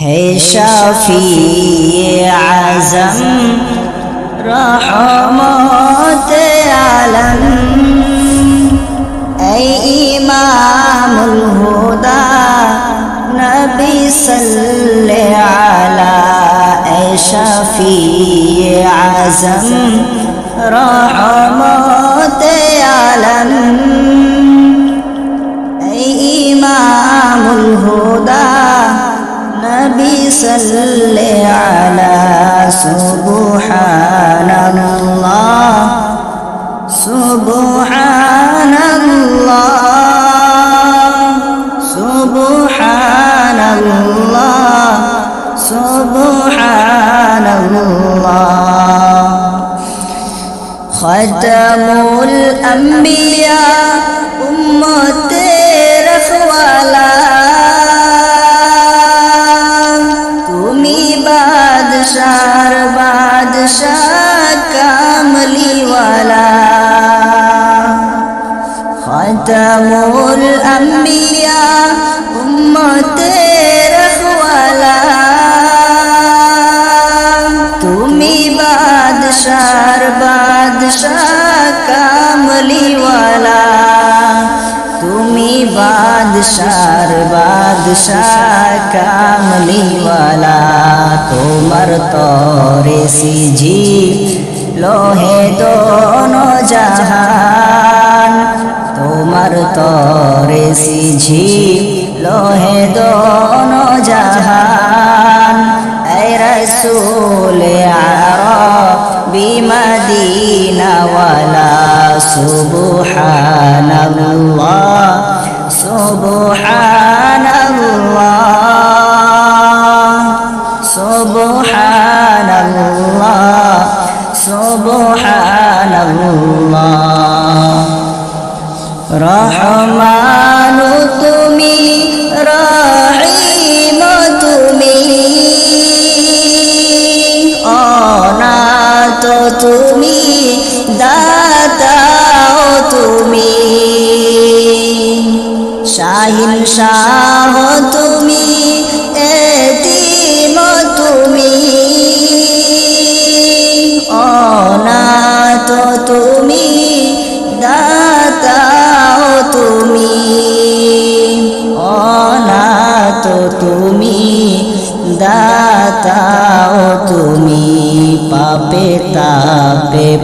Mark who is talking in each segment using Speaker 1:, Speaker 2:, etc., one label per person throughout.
Speaker 1: ہے شفیع اعظم رحمت عالم اے امام الہدا نبی صلی علی اے شفیع اعظم رحمت عالم صل على سبحان الله سبحان الله سبحان الله سبحان الله ختم الأنبياء أمته খতমুল আম্বিয়া উম্মতে রখওয়ালা তুমি বাদশার বাদশাহ কামলিওয়ালা। তুমি বাদশার বাদশাহ কামলিওয়ালা। তোমার তরে সিজি, লোহে দোনো জাহান তরে সিঝি লোহে দোনো জাহান। এ রসুল আরবি মদিনা ওয়ালা সুবহানাল্লাহ সুবহানাল্লাহ সুবহানাল্লাহ সুবহানাল্লাহ। রহমানু তুমি রহিম তুমি। অনাথ তুমি দাতাও তুমি। শাহিন শাহ তুমি এতিম তুমি। তুমি। অনাথ তুমি, দাতাও তুমি, পাপে তাপে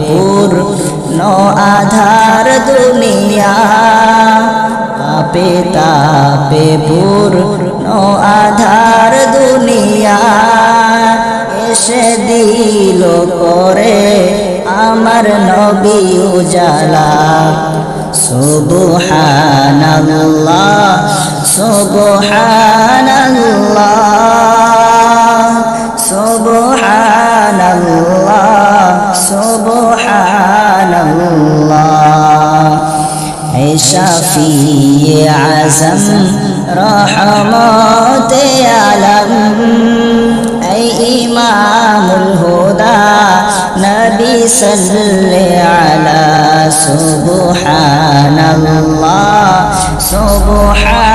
Speaker 1: ন আধার দুনিয়া। পাপে তাপে ন আধার দুনিয়া। এসে দিল করে আমার নবী উজালা। سبحان الله سبحان الله سبحان الله سبحان الله اے شفیع عزم رحمات العالم. اي امام الهدى نبي صلى على سبحان সুবহানাল্লাহ সুবহান